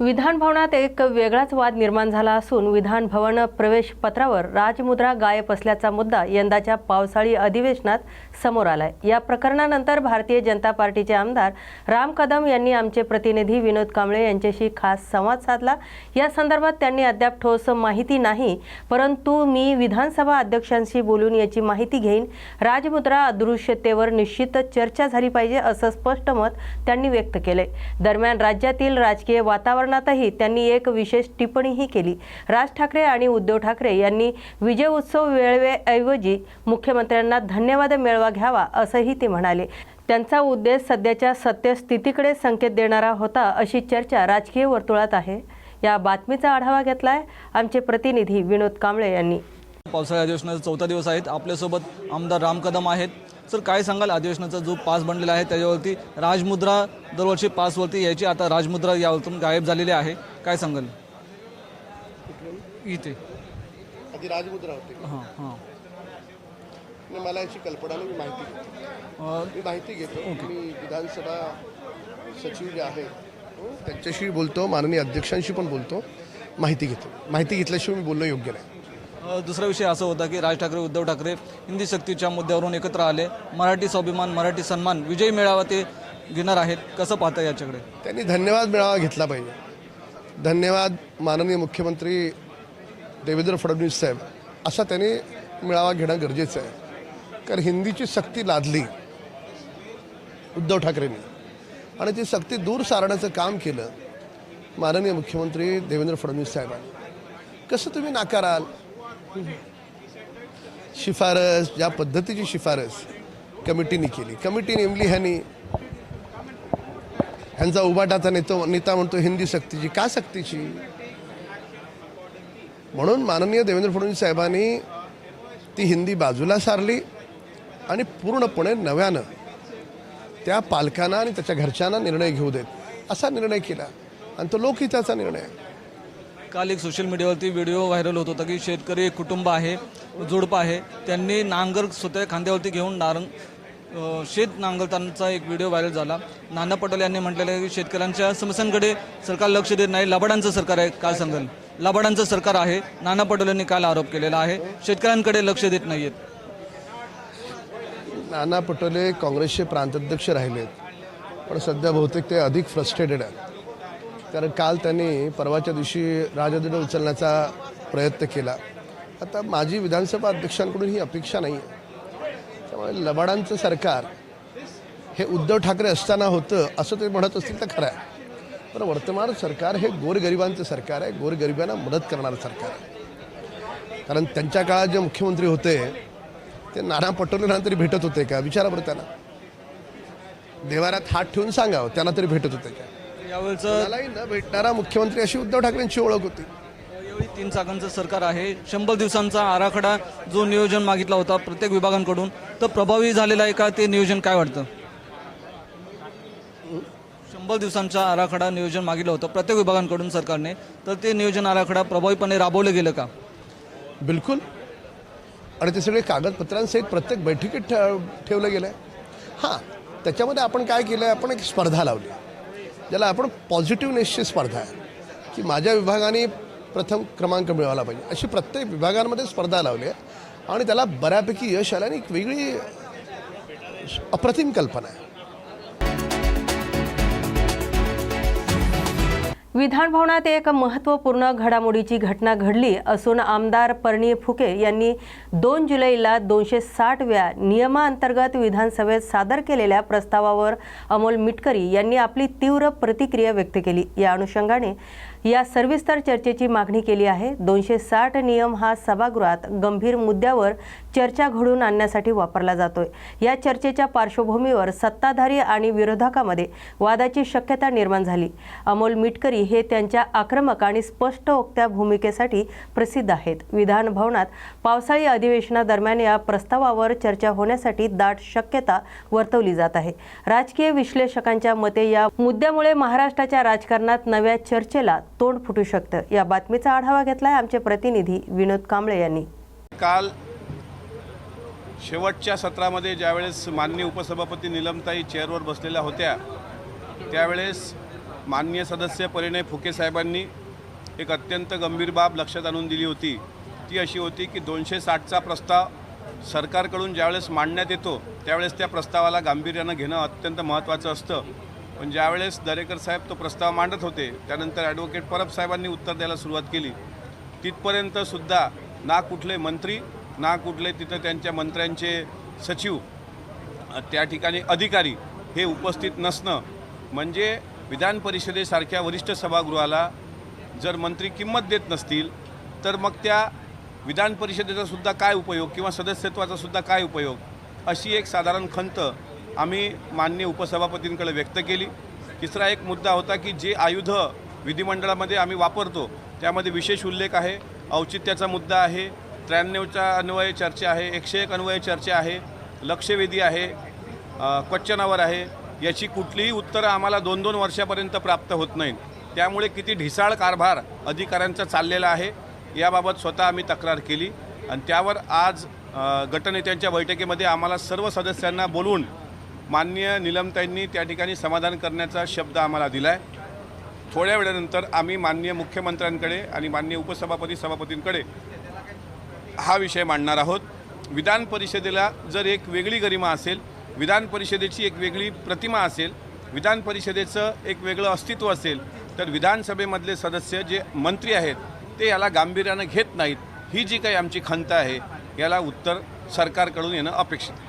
विधान भवनात एक वेगळाच वाद निर्माण झाला असून विधान भवन प्रवेश पत्रावर राजमुद्रा गायब असल्याचा मुद्दा यंदाच्या पावसाळी अधिवेशनात समोर आलाय. या प्रकरणानंतर भारतीय जनता पार्टीचे आमदार राम कदम यांनी आमचे प्रतिनिधी विनोद कांबळे यांच्याशी खास संवाद साधला. या संदर्भात त्यांनी अद्याप ठोस माहिती नाही परंतु मी विधानसभा अध्यक्षांशी बोलून याची माहिती घेईन. राजमुद्रा अदृश्यतेवर निश्चितच चर्चा झाली पाहिजे असं स्पष्ट मत त्यांनी व्यक्त केले दरम्यान राज्यातील राजकीय वातावरण वातावरणातही त्यांनी एक विशेष टिप्पणीही केली. राज ठाकरे आणि उद्धव ठाकरे यांनी विजय उत्सव वेळवेऐवजी मुख्यमंत्र्यांना धन्यवाद मिळवा घ्यावा असंही ते म्हणाले. त्यांचा उद्देश सध्याच्या सत्यस्थितीकडे संकेत देणारा होता अशी चर्चा राजकीय वर्तुळात आहे. या बातमीचा आढावा घेतलाय आमचे प्रतिनिधी विनोद कांबळे यांनी. पावसाळी अधिवेशनाचा चौथा दिवस आहेत. आपल्यासोबत आमदार राम कदम आहेत. सर काय सांगाल अधिवेशनाचा जो पास बनलेला आहे त्याच्यावरती राजमुद्रा दरवर्षी पासवरती यायची आता राजमुद्रा यावरून गायब झालेली आहे काय सांगाल? इथे. आधी राजमुद्रा होते. हां हां. आणि मला याची कल्पना नाही मी माहिती घेतो. अं, मी माहिती घेतो. मी विधानसभा सचिव जे आहेत त्यांच्याशी बोलतो माननीय अध्यक्षांशी पण बोलतो माहिती घेतो. माहिती घेतल्याशिवाय मी बोलणं योग्य नाही. दुसरा विषय असा होता की राज ठाकरे उद्धव ठाकरे हिंदी सक्तीच्या मुद्द्यावरून एकत्र आले. मराठी स्वाभिमान मराठी सन्मान विजयी मेळावा ते घेणार आहेत. कसं पाहता याच्याकडे? त्यांनी धन्यवाद मेळावा घेतला पाहिजे. धन्यवाद माननीय मुख्यमंत्री देवेंद्र फडणवीस साहेब. असा त्यांनी मेळावा घेणं गरजेचं आहे. कारण हिंदीची सक्ती लादली उद्धव ठाकरेंनी. आणि ती सक्ती दूर सारण्याचं काम केलं माननीय मुख्यमंत्री देवेंद्र फडणवीस साहेबांनी. कसं तुम्ही नाकाराल? शिफारस ज्या पद्धतीची शिफारस कमिटीने केली. कमिटी नेमली ह्यांनी ह्यांचा उबाटाचा नेतो नेता म्हणतो हिंदी सक्तीची. का सक्तीची? म्हणून माननीय देवेंद्र फडणवीस साहेबांनी ती हिंदी बाजूला सारली आणि पूर्णपणे नव्यानं त्या पालकांना आणि त्याच्या घरच्यांना निर्णय घेऊ देत. असा निर्णय केला. आणि तो लोकहिताचा निर्णय. आहे काल एक सोशल मीडियावरती व्हिडिओ व्हायरल होत होता की शेतकरी एक कुटुंब आहे जोडपं आहे. त्यांनी नांगर स्वतः खांद्यावरती घेऊन नारंग शेत नांगरतानाचा एक व्हिडिओ व्हायरल झाला. नाना पटोले यांनी म्हटलेलं आहे की शेतकऱ्यांच्या समस्यांकडे सरकार लक्ष देत नाही. लबाडांचं सरकार आहे. काय सांगाल. लबाडांचं सरकार आहे. नाना पटोलेंनी काल आरोप केलेला आहे. शेतकऱ्यांकडे लक्ष देत नाहीयेत. नाना पटोले काँग्रेसचे प्रांताध्यक्ष राहिलेत. पण सध्या बहुतेक ते अधिक फ्रस्ट्रेटेड आहेत. कारण काल त्यांनी परवाच्या दिवशी राजदंड उचलण्याचा प्रयत्न केला. आता माझी विधानसभा अध्यक्षांकडून ही अपेक्षा नाही. आहे त्यामुळे लबाडांचं सरकार हे उद्धव ठाकरे असताना होतं असं ते म्हणत असतील तर खरं आहे. पण वर्तमान सरकार हे गोरगरिबांचं सरकार आहे. गोरगरिबांना मदत करणारं सरकार आहे. कारण त्यांच्या काळात जे मुख्यमंत्री होते ते नाना पटोलेंना तरी भेटत होते का? विचारा बरं त्यांना. देवाऱ्यात हात ठेवून सांगावं त्यांना तरी भेटत होते का? यावेळचं भेटणारा मुख्यमंत्री अशी उद्धव ठाकरेंची ओळख होती. यावेळी तीन चाकांचं सरकार आहे. शंभर दिवसांचा आराखडा जो नियोजन मागितला होता प्रत्येक विभागांकडून. तर प्रभावी झालेला आहे का? ते नियोजन काय वाटतं? शंभर दिवसांचा आराखडा नियोजन मागितलं होतं प्रत्येक विभागांकडून सरकारने. तर ते नियोजन आराखडा प्रभावीपणे राबवलं गेलं का? बिलकुल. आणि ते सगळे कागदपत्रांसहित प्रत्येक बैठकीत ठेवलं गेलं आहे हां त्याच्यामध्ये आपण काय केलं आहे आपण एक स्पर्धा लावली. ज्याला आपण पॉझिटिव्हनेसची स्पर्धा आहे की माझ्या विभागाने प्रथम क्रमांक मिळवला पाहिजे. अशी प्रत्येक विभागांमध्ये स्पर्धा लावली आहे आणि त्याला बऱ्यापैकी यश आलं आणि एक वेगळी अप्रतिम कल्पना आहे. विधान भवनात एक महत्त्वपूर्ण घडामोडीची घटना घडली असून आमदार परणी फुके यांनी दोन जुलैला दोनशे साठव्या नियमाअंतर्गत विधानसभेत सादर केलेल्या प्रस्तावावर अमोल मिटकरी यांनी आपली तीव्र प्रतिक्रिया व्यक्त केली. या अनुषंगाने या सविस्तर चर्चेची मागणी केली आहे. दोनशे साठ नियम हा सभागृहात गंभीर मुद्द्यावर चर्चा घडवून आणण्यासाठी वापरला जातोय. या चर्चेच्या पार्श्वभूमीवर सत्ताधारी आणि विरोधकामध्ये वादाची शक्यता निर्माण झाली. अमोल मिटकरी हे त्यांच्या आक्रमक आणि स्पष्ट वक्त्या भूमिकेसाठी प्रसिद्ध आहेत. विधान भवनात पावसाळी अधिवेशनादरम्यान या प्रस्तावावर चर्चा होण्यासाठी दाट शक्यता वर्तवली जात आहे. राजकीय विश्लेषकांच्या मते या मुद्द्यामुळे महाराष्ट्राच्या राजकारणात नव्या चर्चेला तोंड फुटू शकतं. या बातमीचा आढावा घेतलाय आमचे प्रतिनिधी विनोद कांबळे यांनी. काल शेवटच्या सत्रामध्ये ज्यावेळेस माननीय उपसभापती निलमताई चेअरवर बसलेल्या होत्या त्यावेळेस माननीय सदस्य परिणय फुके साहेबांनी एक अत्यंत गंभीर बाब लक्षात आणून दिली होती. ती अशी होती की दोनशे साठचा प्रस्ताव सरकारकडून ज्यावेळेस मांडण्यात येतो त्यावेळेस त्या प्रस्तावाला गांभीर्यानं घेणं अत्यंत महत्त्वाचं असतं. पण ज्यावेळेस दरेकर साहेब तो प्रस्ताव मांडत होते त्यानंतर ॲडव्होकेट परब साहेबांनी उत्तर द्यायला सुरुवात केली. तिथपर्यंतसुद्धा ना कुठले मंत्री ना कुठले तिथं त्यांच्या मंत्र्यांचे सचिव त्या ठिकाणी अधिकारी हे उपस्थित नसणं म्हणजे विधान परिषदेसारख्या वरिष्ठ सभागृहाला जर मंत्री किंमत देत नसतील तर मग त्या विधान परिषदेचा सुद्धा काय उपयोग किंवा सदस्यत्वाचा सुद्धा काय उपयोग अशी एक साधारण खंत आम्ही मान्य उपसभापतींकडे व्यक्त केली. तिसरा एक मुद्दा होता की जे आयुध विधिमंडळामध्ये आम्ही वापरतो त्यामध्ये विशेष उल्लेख आहे औचित्याचा मुद्दा आहे त्र्याण्णवच्या अन्वय चर्चा आहे एकशे एक अन्वय चर्चा आहे लक्षवेधी आहे क्वच्चनावर आहे याची कुठलीही उत्तरं आम्हाला दोन दोन वर्षापर्यंत प्राप्त होत नाहीत त्यामुळे किती ढिसाळ कारभार अधिकाऱ्यांचा चाललेला आहे याबाबत स्वतः आम्ही तक्रार केली. आणि त्यावर आज गटनेत्यांच्या बैठकीमध्ये आम्हाला सर्व सदस्यांना बोलवून माननीय निलमताईंनी त्या ठिकाणी समाधान करण्याचा शब्द आम्हाला दिला आहे थोड्या वेळानंतर आम्ही माननीय मुख्यमंत्र्यांकडे आणि माननीय उपसभापती सभापतींकडे हा विषय मांडणार आहोत. विधान परिषदेला जर एक वेगळी गरिमा असेल विधान परिषदेची एक वेगळी प्रतिमा असेल विधान परिषदेचं एक वेगळं अस्तित्व असेल तर विधानसभेमधले सदस्य जे मंत्री आहेत ते याला गांभीर्यानं घेत नाहीत. ही जी काही आमची खंत आहे याला उत्तर सरकारकडून येणं अपेक्षित आहे.